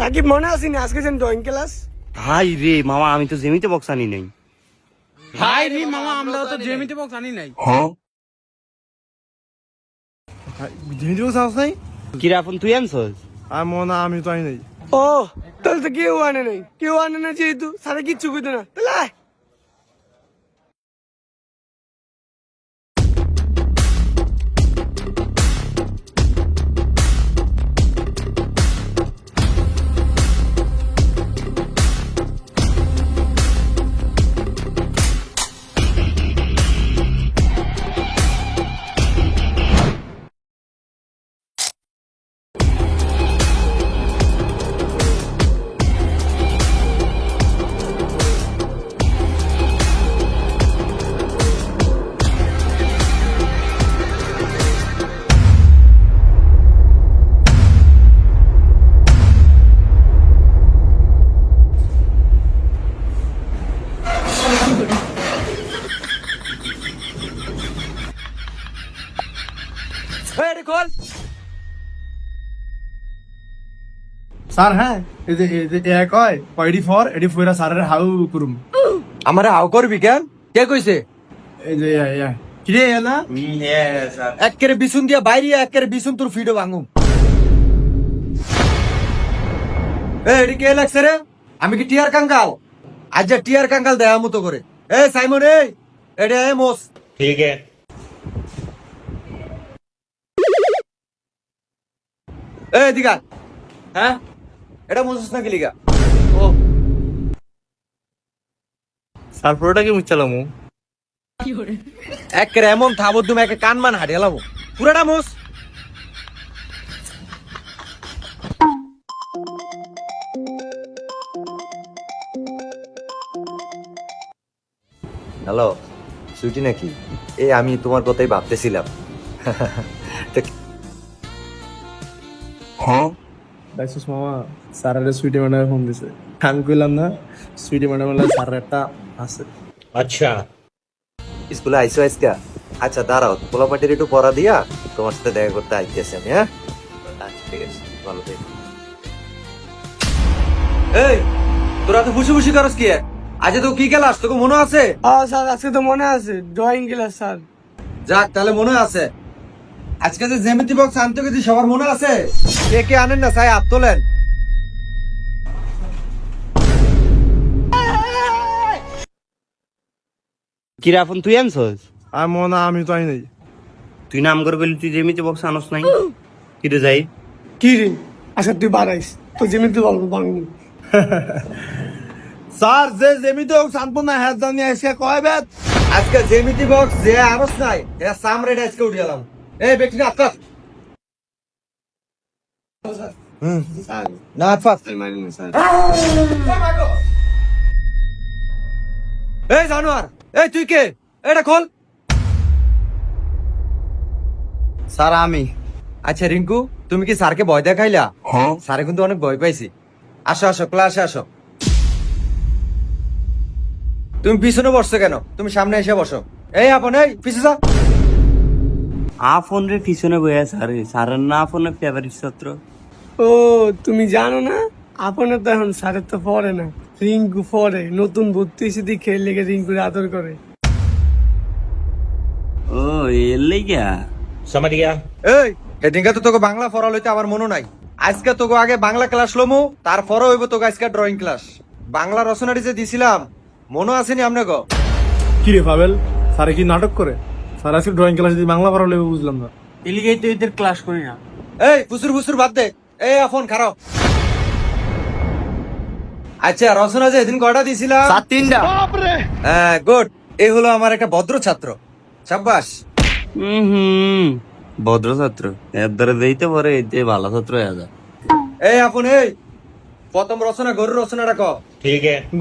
সাকিব মনে আসিনি আজকে যেন ড্রয়িং ক্লাস হাই রে মামা আমি তো জেমিতে বক্স আনি নাই। হাই রে মামা আমরা তো জেমিতে বক্স আনি নাই। জিনিস সাহস নাই কি আপন তুই আনছস? আর মনে হয় আমি তো আনি নাই। ও। তাহলে তো কেউ আনে নাই। কেউ আনে না যেহেতু সারা কিচ্ছু করতে না। তাহলে স্যার হ্যাঁ? এই যে এই যে এ কয় কয়ডি ফর এডি ফয়রা স্যারের হাউ করুম। আমারে হাও করবি কেন? কে কইছে? এই যে ইয়া ইয়া কিরে ইয়া না? একের বিছুন দিয়া বাইরে একের বিছুন তোর ফিডো ভাঙুম। এ এডি কে লাগছে রে? আমি কি টিয়ার কাঙ্গাল? আজ যা টিয়ার কাঙ্গাল দেয়া মতো করে। এ সাইমন এই এডি এ মোস ঠিক है এ দিগা হ্যাঁ? এটা মোসস না কি লিগা? ও। স্যার পুরোটা কি মুচালাম একের এমন থাবর তুমি একে কান মান পুরাটা মোস হ্যালো সুইটি নাকি? এই আমি তোমার কথাই ভাবতেছিলাম। দেখছিস মামা স্যারের সুইটি ম্যাডামে ফোন দিছে। আমি কইলাম না সুইটি ম্যাডাম স্যারের একটা আছে। স্কুলে আইসো আইসকা আচ্ছা দাঁড়াও পোলাপাটির একটু পড়া দিয়া তোমার সাথে দেখা করতে আইতেছি আমি হ্যাঁ? আচ্ছা ঠিক আছে ভালো থেকো। এই তোরা তো খুশি খুশি করস কি? আজ তো কি খেলাস তোকে মনে আছে? স্যার আজকে তো মনে আছে ড্রয়িং ক্লাস স্যার। যাক তাহলে মনে আছে। আজকে যে জ্যামিতি বক্স আনতে গেছি সবার মনে আছে? কে কে আনেন না সাই হাত তোলেন। কিরা আপন তুই আনছস? আর মনে আমি তো আই নাই। তুই নাম করে বলি তুই জেমিতে বক্স আনস নাই? কিরে যাই। কি রে? আচ্ছা তুই বাড়াইস তো যেমনি বলব বাংলা স্যার যে জেমিতে হোক শান্তপূর্ণ হ্যাঁ জানি এসে কয় বেত? আজকে জ্যামিতি বক্স যে আরস নাই এটা সামরে আজকে উঠে গেলাম এই ব্যক্তি না আটকাত স্যার না আটকাত না স্যার এই জানোয়ার এই তুই কে? এটা খোল। স্যার আমি। আচ্ছা রিঙ্কু তুমি কি স্যারকে ভয় দেখাইলা? হ্যাঁ। স্যারে কিন্তু অনেক ভয় পাইছি। আসো আসো ক্লাসে আসো। তুমি পিছনে বসছো কেন? তুমি সামনে এসে বসো। এই আপন এই পিছনে যা। আফন রে পিছনে বইয়া স্যার স্যারের না আফনের ফেভারিট ছাত্র ও তুমি জানো না? আপনার তো এখন স্যারের তো পড়ে না। রিঙ্কু পড়ে নতুন ভর্তি এসে দিয়ে খেলে লেগে রিঙ্কুর আদর করে। ও এর লেগা এই এদিনকে তো তোকে বাংলা পড়া লইতে আমার মনে নাই। আজকে তোকে আগে বাংলা ক্লাস লমু তারপরে হইব তোকে আজকে ড্রয়িং ক্লাস বাংলা রচনাটি যে দিছিলাম মনে আসেনি আপনাকে কি রে পাবেল? স্যারে কি নাটক করে? স্যার আজকে ড্রয়িং ক্লাস যদি বাংলা পড়ালে বুঝলাম না। এলিগেই তো এদের ক্লাস করি না। এই ফুসুর ফুসুর বাদ দে। এই ফোন খারাপ আচ্ছা রচনা যে এদিন কয়টা দিছিলাম তিনটা। হ্যাঁ গুড। এই হলো আমার একটা ভদ্র ছাত্র। সাব্বাস। হুম হুম। ভদ্র ছাত্র? এর দ্বারা দিতে পারে এতে ভালো ছাত্র হয়ে যা এই আপন এই। প্রথম রচনা গরুর রচনাটা ক।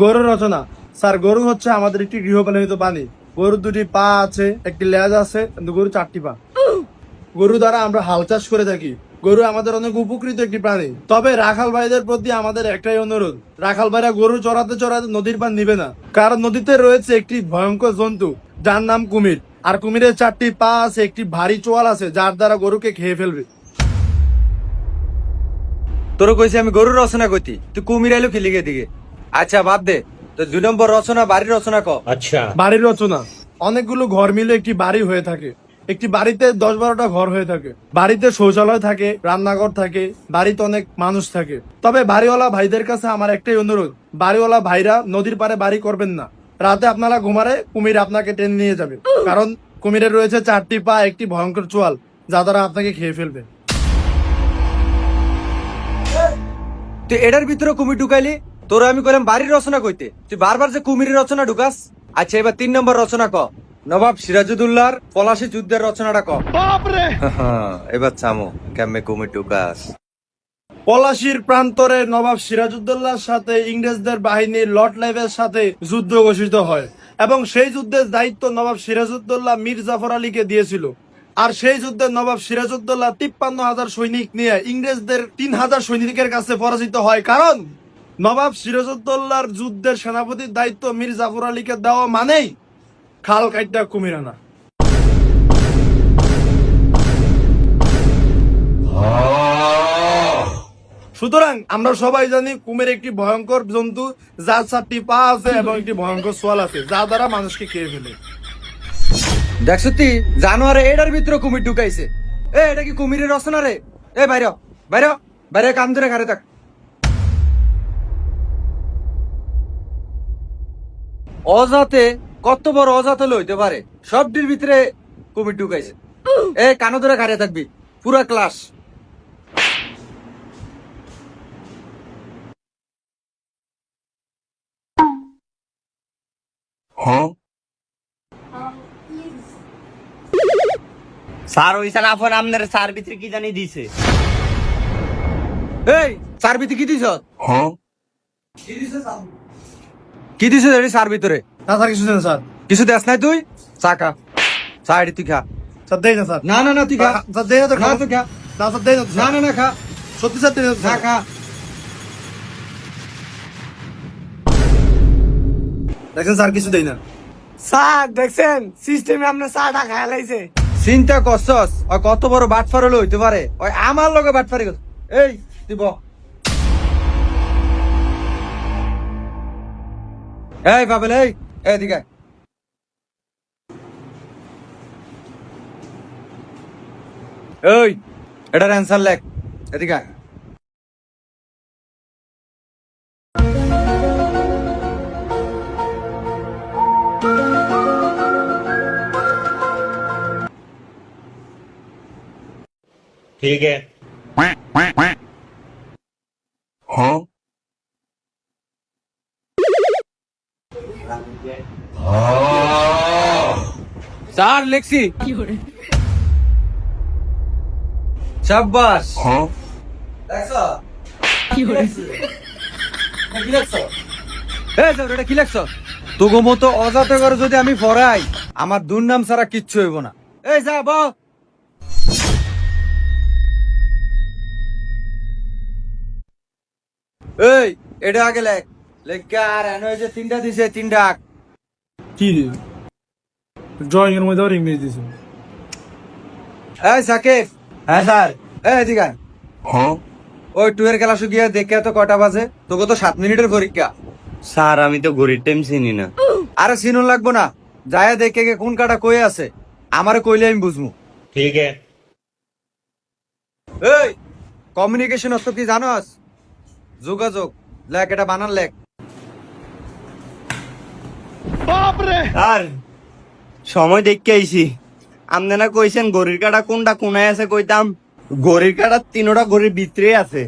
গরু রচনা। স্যার গরু হচ্ছে আমাদের একটি গৃহপালিত প্রাণী। গরুর দুটি পা আছে, একটি লেজ আছে, কিন্তু গরু চারটি পা। গরু দ্বারা আমরা হাল চাষ করে থাকি। গরু আমাদের অনেক উপকৃত একটি প্রাণী। তবে রাখাল ভাইদের প্রতি আমাদের একটাই অনুরোধ, রাখাল ভাইরা গরু চড়াতে চড়াতে নদীর পান নিবে না। কারণ নদীতে রয়েছে একটি ভয়ঙ্কর জন্তু, যার নাম কুমির। আর কুমিরের চারটি পা আছে, একটি ভারী চোয়াল আছে, যার দ্বারা গরুকে খেয়ে ফেলবে। তোর কইছি আমি গরুর রচনা কইতি, তুই কুমির আইলো কি লিগে দিকে আচ্ছা বাদ দে। তো দুই নম্বর রচনা বাড়ির রচনা ক বাড়ির রচনা। অনেকগুলো ঘর মিলে একটি বাড়ি হয়ে থাকে। একটি বাড়িতে দশ বারোটা ঘর হয়ে থাকে। বাড়িতে শৌচালয় থাকে রান্নাঘর থাকে বাড়িতে অনেক মানুষ থাকে। তবে বাড়িওয়ালা ভাইদের কাছে আমার একটাই অনুরোধ বাড়িওয়ালা ভাইরা নদীর পারে বাড়ি করবেন না। রাতে আপনারা ঘুমারে কুমির আপনাকে টেনে নিয়ে যাবে। কারণ কুমিরের রয়েছে চারটি পা একটি ভয়ঙ্কর চোয়াল যা দ্বারা আপনাকে খেয়ে ফেলবে। তুই এটার ভিতরে কুমির ঢুকাইলি? তোর আমি কইলাম বাড়ির রচনা কইতে। তুই বারবার যে কুমিরের রচনা ঢুকাস? আচ্ছা এবার তিন নম্বর রচনা ক। নবাব সিরাজুদ্দৌলার পলাশী যুদ্ধের রচনাটা ক। এবার চামো কেমনে কুমির ঢুকাস? পলাশির প্রান্তরে নবাব সিরাজউদ্দৌলার সাথে ইংরেজদের বাহিনী লর্ড লাইভের সাথে যুদ্ধ ঘোষিত হয় এবং সেই যুদ্ধের দায়িত্ব নবাব সিরাজউদ্দৌলা মীর জাফর আলীকে দিয়েছিল। আর সেই যুদ্ধে নবাব সিরাজউদ্দৌলা তিপ্পান্ন হাজার সৈনিক নিয়ে ইংরেজদের তিন হাজার সৈনিকের কাছে পরাজিত হয়। কারণ নবাব সিরাজউদ্দৌলার যুদ্ধের সেনাপতির দায়িত্ব মীর জাফর আলীকে দেওয়া মানেই খাল কাইটা কুমিরানা। সুতরাং আমরা সবাই জানি কুমির একটি ভয়ঙ্কর জন্তু, যার চারটি পা আছে এবং একটি ভয়ঙ্কর সোয়াল আছে যা দ্বারা মানুষকে খেয়ে ফেলে। দেখ সত্যি, জানোয়ারে এটার ভিতরে কুমির ঢুকাইছে। এ, এটা কি কুমিরের রচনা রে? এ, বাইরে বাইরে বাইরে কান ধরে ঘাড়ে থাক। অজাতে কত বড় অজাতে লইতে পারে? সবটির ভিতরে কুমির ঢুকাইছে। এ কানো ধরে ঘাড়ে থাকবি। পুরা ক্লাস। স্যার ওইখানে আপন আপনার স্যার ভিতরে কি জানি দিছে। এই চার ভিতরে কি দিছ? কি দিছ রে চার ভিতরে? না স্যার কিছু দেন স্যার। কিছু দেস নাই তুই? চা খা। চা এটি তুই খা। স্যার দেই না স্যার। না না না তুই খা। স্যার দেই না তো খাব। তুই খা। না স্যার দেই না না না না খা। সত্যি স্যার দেই না খা খা দেখেন স্যার কিছু দেই না। স্যার দেখছেন? সিস্টেমে আপনার চাটা খায়া লাইছে। চিন্তা করছস ওই কত বড় বাটফার হলে হইতে পারে? ওই আমার লগে বাটফারি এই তুই এই বাবেল এই এদিকে আয়। এই এটার অ্যান্সার লেখ এদিকে আয়। ठीक है স্যার লেখছি। সাব্বাস। কি লেখছো? এই যাও, এটা কি লেখছো? তোগো মতো অজাতে করে যদি আমি পড়াই আমার দুর্নাম ছাড়া কিচ্ছু হইব না। এই যা ব এই এটা আগে লেখ। লেখা আর এনে যে তিনটা দিছে তিনটা কি ড্রয়িং এর মধ্যে আবার ইংলিশ দিছো এ সাকিব। হ্যাঁ স্যার। এই ঠিক আছে হ্যাঁ? ওই টুয়ের খেলা শুকিয়ে দেখে তো কটা বাজে? তোকে তো সাত মিনিটের পরীক্ষা। স্যার আমি তো ঘড়ির টাইম চিনি না। আরে চিনুন লাগবো না। যায় দেখে গে কোন কাটা কই আছে। আমারে কইলে আমি বুঝমু। ঠিক আছে। এই কমিউনিকেশন অর্থ কি জানোস? যোগাযোগ। লেখ এটা বানান লেখ। বাপরে! আর সময় দেখতে আইছি। আপনি না কইছেন গরির কাটা কোনটা কোনায় আছে কইতাম? গরির কাটা তিনোটা গরির ভিতরে আছে।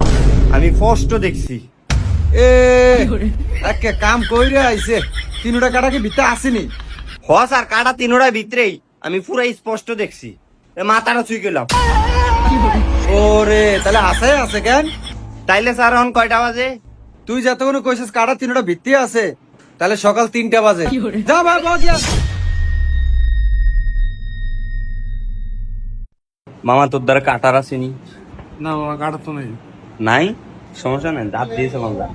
আমি স্পষ্ট দেখছি। এ একে কাম কইরে আইছে তিনটা কাটা কি ভিতরে আসেনি? হ স্যার কাটা তিনোটা ভিতরেই। আমি পুরো স্পষ্ট দেখছি। এ মাথাটা ছুই গেলাম। ওরে তাহলে আছে আছে কেন? তাইলে স্যার এখন কয়টা বাজে? তুই যতক্ষণ কইছিস কাটা তিনটা ভিত্তি আছে তাহলে সকাল তিনটা বাজে। যা ভাই মামা তোর দ্বারা কাটার আসেনি না? বাবা কাটা তো নেই। নাই? সমস্যা নাই দাঁত দিয়েছে মামলা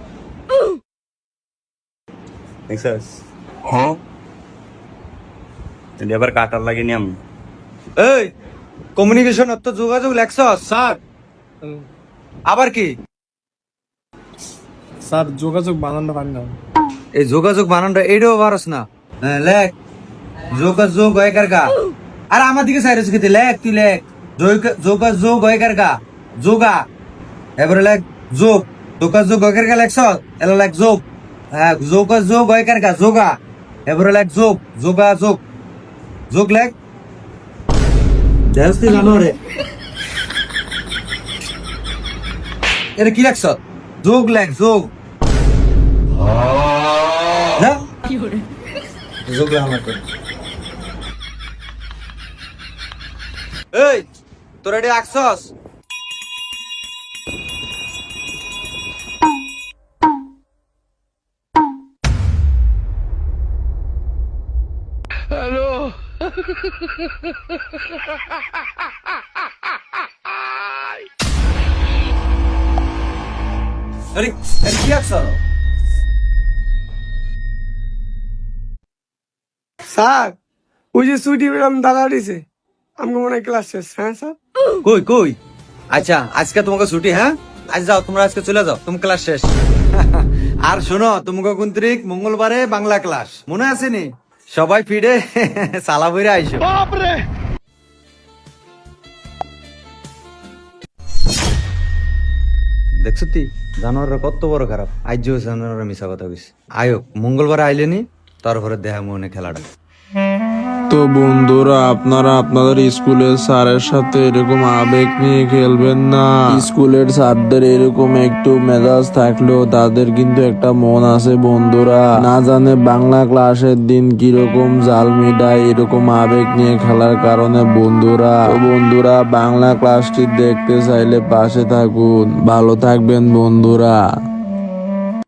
দেখছিস? হ্যাঁ। এবার কাটার লাগেনি আমি। এই কমিউনিকেশন অত যোগাযোগ লেখছস স্যার। আবার কি? স্যার যোগাযোগ বানানো পারি না। এই যোগাযোগ বানানটা এইটাও পারস না। হ্যাঁ, লেখ। যোগাযোগ হয়কার গা আর আমার দিকে সাইরেস খেতে লেখ তুই লেখ। যোগ- যোগাযোগ হয়কার গা? যোগা এবারে লেখ যোগ যোগাযোগ হয়কার গা লেখছ এলা লেখ যোগ হ্যাঁ যোগাযোগ হয়কার গা? যোগা এবারে লেখ যোগ যোগাযোগ যোগ লেখ দেহস্তি জানো রে। এটা কি লেখছ যোগ লেখ যোগ যোগ লেখ আমার তোর এটি আঁকছস আরে আরে কি স্যার ওই যে সুইটি ম্যাডাম দাঁড়া দিছে আমাকে মনে হয় ক্লাস শেষ হ্যাঁ স্যার? কই কই? আচ্ছা আজকে তোমাকে ছুটি হ্যাঁ? আজ যাও তোমরা আজকে চলে যাও তুমি ক্লাস শেষ। আর শোনো তোমাকে কুন্ত্রিক মঙ্গলবারে বাংলা ক্লাস মনে আছে নি? সবাই ফিরে সালা বইরে আইসো। দেখছ তুই জানোয়াররা কত বড় খারাপ। আজ জানোয়াররা মিশা কথা কইস আয়োক মঙ্গলবার আইলেনি তারপরে দেহা মনে খেলাটা। তো বন্ধুরা, আপনারা আপনাদের স্কুলের স্যারের সাথে এরকম আবেগ নিয়ে খেলবেন না। স্কুলের স্যারদের এরকম একটু মেজাজ থাকলেও তাদের কিন্তু একটা মন আছে বন্ধুরা। না জানে বাংলা ক্লাসের দিন কীরকম জাল মিডায় এরকম আবেগ নিয়ে খেলার কারণে বন্ধুরা। বন্ধুরা, বাংলা ক্লাসটি দেখতে চাইলে পাশে থাকুন। ভালো থাকবেন বন্ধুরা।